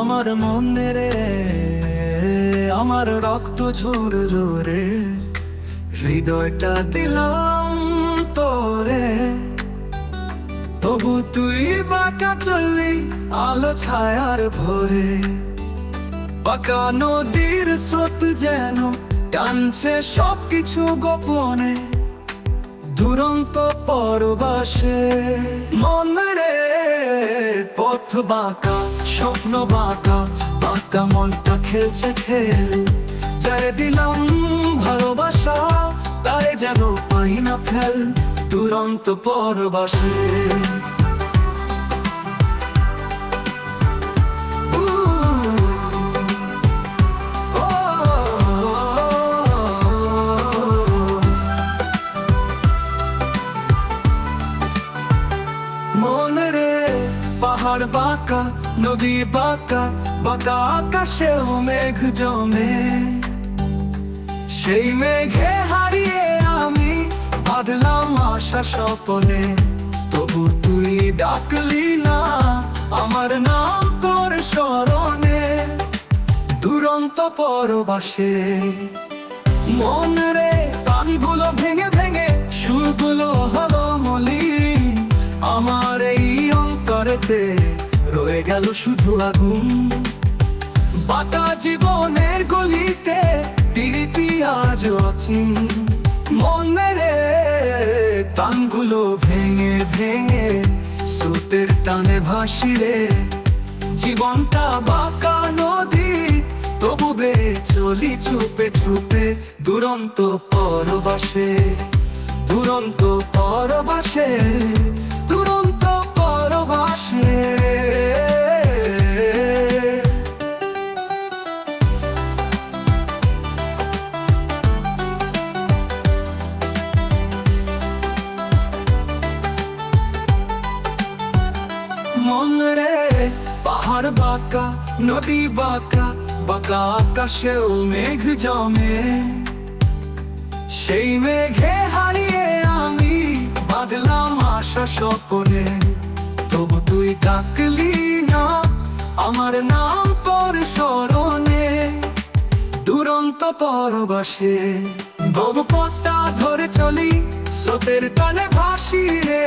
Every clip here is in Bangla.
আমার মনে রে, আমার রক্ত ঝরলো রে হৃদয়টা দিলাম তোরে। তবু তুই বাঁকা চললি, আলো ছায়ার ভরে। পাকা নদীর স্রোত যেন টানছে সবকিছু গোপনে। দুরন্ত পরবাসে মনে পথ বাঁকা, স্বপ্ন বাঁকা বাঁকা মনটা খেলছে খেল। যারে দিলাম ভালোবাসা তারে যেন পাই না ফেল দুরন্ত পরবাসে। পাহাড় বাঁকা নদী বাঁকা বাঁকা আকাশেও মেঘ জমে সেই মেঘে হারিয়ে আমি বাঁধলাম আশা স্বপনে। তবু তুই ডাকলি না, আমার নাম তোর স্মরণে। দুরন্ত পরবাসে। মন রে কানগুলো ভেঙে ভেঙে সুরগুলো অন্তরেতে রয়ে গেল শুধু আগুন। বাতা জীবনের গলিতে প্রীতি আজ অচিন। মনে রে তানগুলো ভেঙে ভেঙে স্রোতের টানে ভাসি রে জীবনটা বাঁকা নদী, তবু বে চলি চুপে চুপে দুরন্ত পরবাসে। দুরন্ত পরবাসে পাহাড় বাঁকা, নদী বাঁকা বাঁকা আকাশেও মেঘ জমে। সেই মেঘে হারিয়ে আমি বাঁধলাম আশা স্বপনে। তবু তুই ডাকলি না, আমার নাম পর স্মরণে। দুরন্ত পরবাসে বহু পথটা ধরে চলি স্রোতের টানে ভাসি রে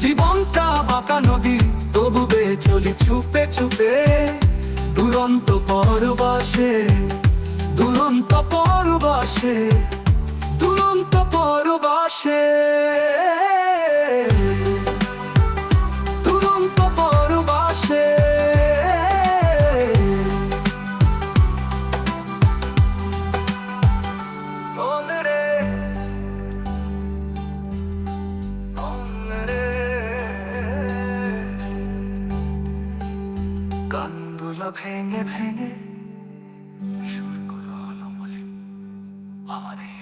জীবনটা বাঁকা নদী তবু বে চলি চুপে চুপে। দুরন্ত পরবাসে দুরন্ত পরবাসে দুরন্ত পরবাসে। কান্দুলা ভেঙে ভেঙে সুরগুলো হলো মলিন আমার এই